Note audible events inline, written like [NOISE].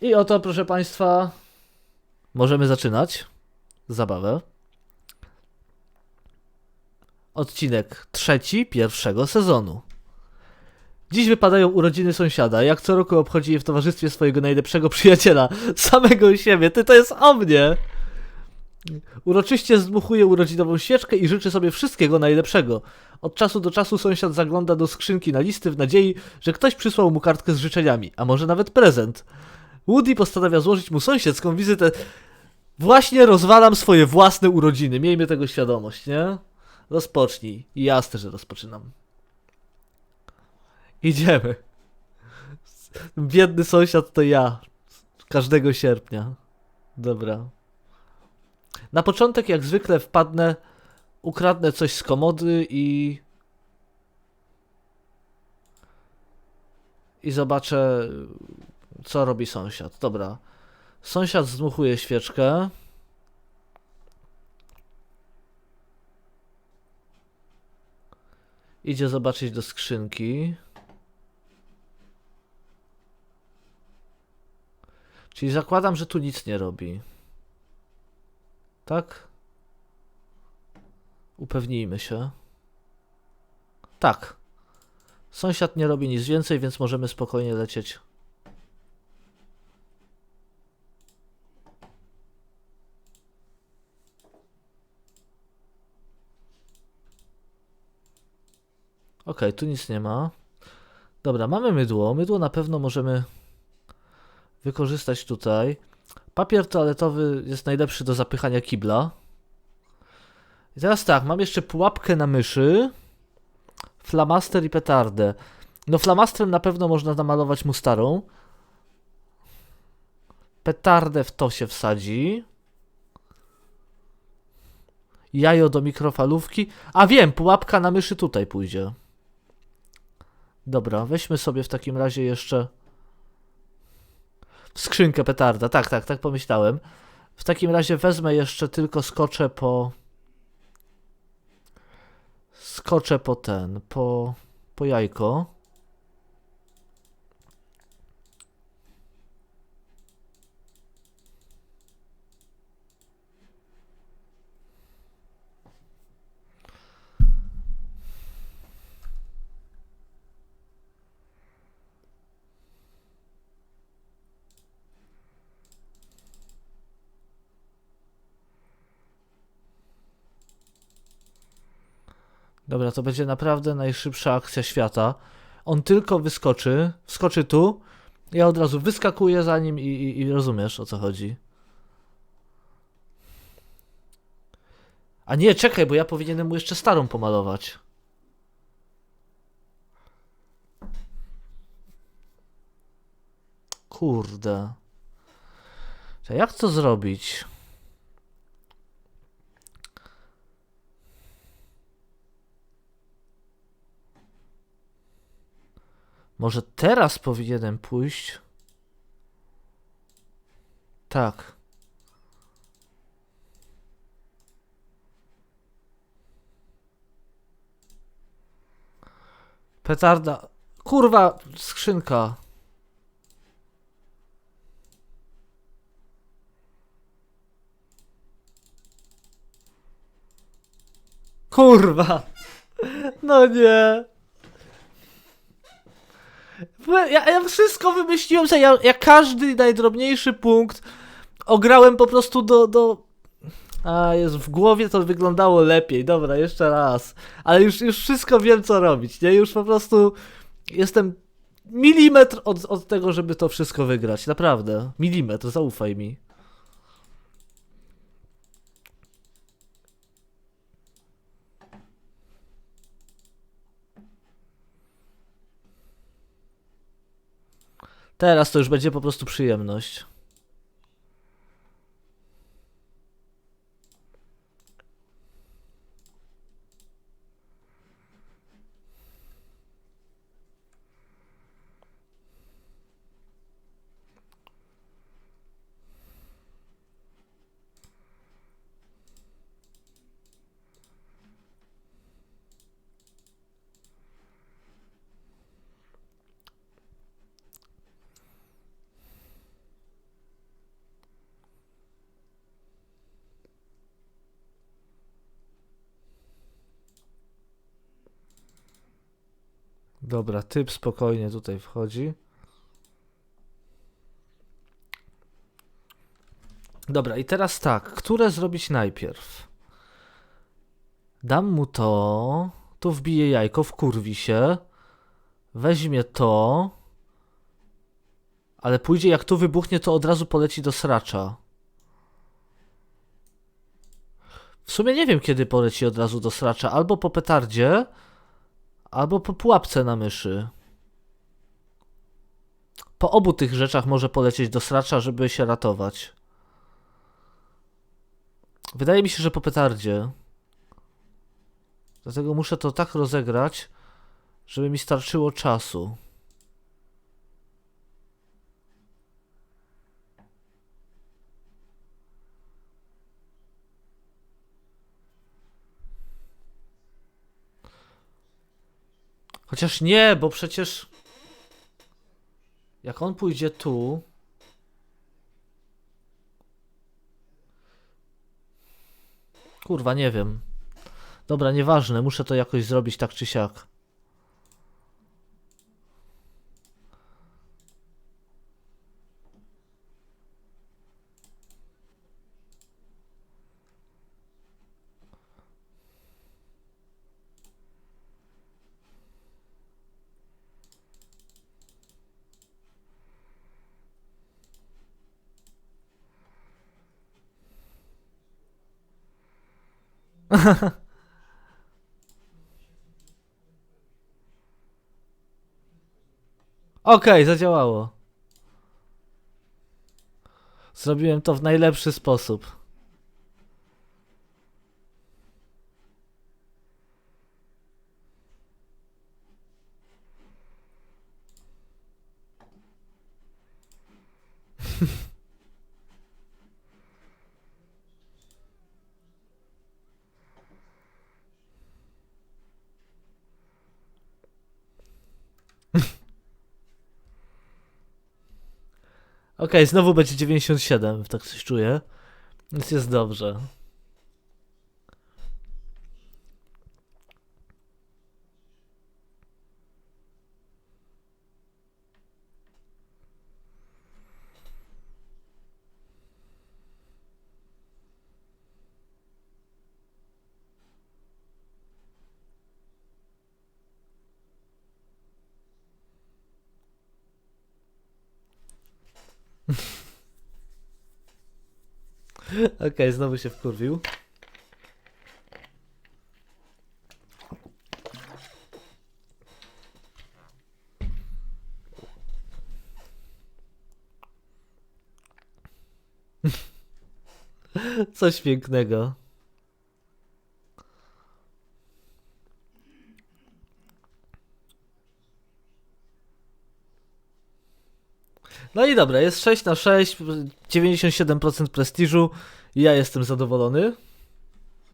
I oto, proszę Państwa, możemy zaczynać zabawę. Odcinek trzeci pierwszego sezonu. Dziś wypadają urodziny sąsiada. Jak co roku obchodzi je w towarzystwie swojego najlepszego przyjaciela, [LAUGHS] samego siebie. Ty to jest o mnie! Uroczyście zdmuchuje urodzinową świeczkę i życzy sobie wszystkiego najlepszego. Od czasu do czasu sąsiad zagląda do skrzynki na listy w nadziei, że ktoś przysłał mu kartkę z życzeniami, a może nawet prezent. Woody postanawia złożyć mu sąsiedzką wizytę. Właśnie rozwalam swoje własne urodziny. Miejmy tego świadomość, nie? Rozpocznij. I jasne, że rozpoczynam. Idziemy. Biedny sąsiad to ja. Każdego sierpnia. Dobra. Na początek, jak zwykle, wpadnę, ukradnę coś z komody i. I zobaczę, co robi sąsiad. Dobra. Sąsiad zdmuchuje świeczkę. Idzie zobaczyć do skrzynki. Czyli zakładam, że tu nic nie robi. Tak? Upewnijmy się. Tak. Sąsiad nie robi nic więcej, więc możemy spokojnie lecieć. Okej, tu nic nie ma. Dobra, mamy mydło. Mydło na pewno możemy wykorzystać tutaj. Papier toaletowy jest najlepszy do zapychania kibla. I teraz tak, mam jeszcze pułapkę na myszy, flamaster i petardę. No flamastrem na pewno można namalować mu starą. Petardę w to się wsadzi. Jajo do mikrofalówki. A wiem, pułapka na myszy tutaj pójdzie. Dobra, weźmy sobie w takim razie jeszcze skrzynkę petarda. Tak, tak, tak pomyślałem. W takim razie wezmę jeszcze tylko skoczę po. Skoczę po ten, po, po jajko. Dobra, to będzie naprawdę najszybsza akcja świata. On tylko wyskoczy, wskoczy tu, ja od razu wyskakuję za nim i, i, i rozumiesz o co chodzi. A nie, czekaj, bo ja powinienem mu jeszcze starą pomalować. Kurde. To jak to zrobić? Może teraz powinienem pójść? Tak. Petarda. Kurwa, skrzynka. Kurwa. [LAUGHS] No nie. Ja, ja wszystko wymyśliłem sobie. Ja, ja każdy najdrobniejszy punkt ograłem po prostu do, do. A jest w głowie to wyglądało lepiej. Dobra, jeszcze raz. Ale już, już wszystko wiem, co robić. Nie, już po prostu jestem milimetr od, od tego, żeby to wszystko wygrać. Naprawdę. Milimetr, zaufaj mi. Teraz to już będzie po prostu przyjemność. Dobra, typ spokojnie tutaj wchodzi. Dobra, i teraz tak, które zrobić najpierw? Dam mu to, tu wbije jajko, wkurwi się, weźmie to, ale pójdzie jak tu wybuchnie, to od razu poleci do sracza. W sumie nie wiem, kiedy poleci od razu do sracza, albo po petardzie, albo po pułapce na myszy. Po obu tych rzeczach może polecieć do sracza, żeby się ratować. Wydaje mi się, że po petardzie. Dlatego muszę to tak rozegrać, żeby mi starczyło czasu. Chociaż nie, bo przecież. Jak on pójdzie tu. Kurwa, nie wiem. Dobra, nieważne, muszę to jakoś zrobić tak czy siak. [LAUGHS] Okej, zadziałało. Zrobiłem to w najlepszy sposób. [LAUGHS] Okej, znowu będzie 97, tak coś czuję. Więc jest dobrze. Okej, znowu się wkurwił. [LAUGHS] Coś pięknego. No i dobra, jest 6 na 6, 97% prestiżu ja jestem zadowolony.